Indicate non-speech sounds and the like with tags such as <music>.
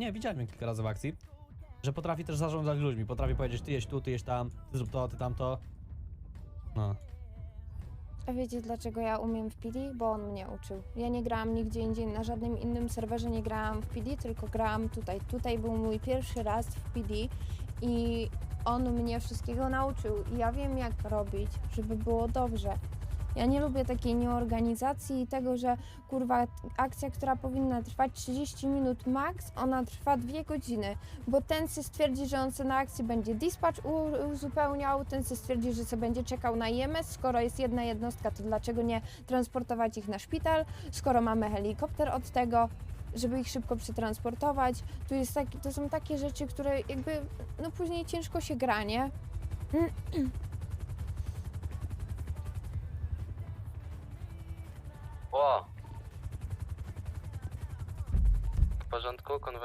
nie, widziałem kilka razy w akcji, że potrafi też zarządzać ludźmi, potrafi powiedzieć, ty jeźdź tu, ty jeźdź tam, ty zrób to, ty tamto. No. A wiecie dlaczego ja umiem w PD? Bo on mnie uczył. Ja nie grałam nigdzie indziej, na żadnym innym serwerze nie grałam w PD, tylko grałam tutaj. Tutaj był mój pierwszy raz w PD i on mnie wszystkiego nauczył i ja wiem jak robić, żeby było dobrze. Ja nie lubię takiej nieorganizacji i tego, że kurwa akcja, która powinna trwać 30 minut max, ona trwa 2 godziny, bo ten se stwierdzi, że on se na akcji będzie dispatch uzupełniał, ten se stwierdzi, że se będzie czekał na IMS, skoro jest jedna jednostka, to dlaczego nie transportować ich na szpital, skoro mamy helikopter od tego, żeby ich szybko przetransportować. Tu jest taki, to są takie rzeczy, które jakby, no później ciężko się gra, nie? <clears throat> Ło! W porządku, konwent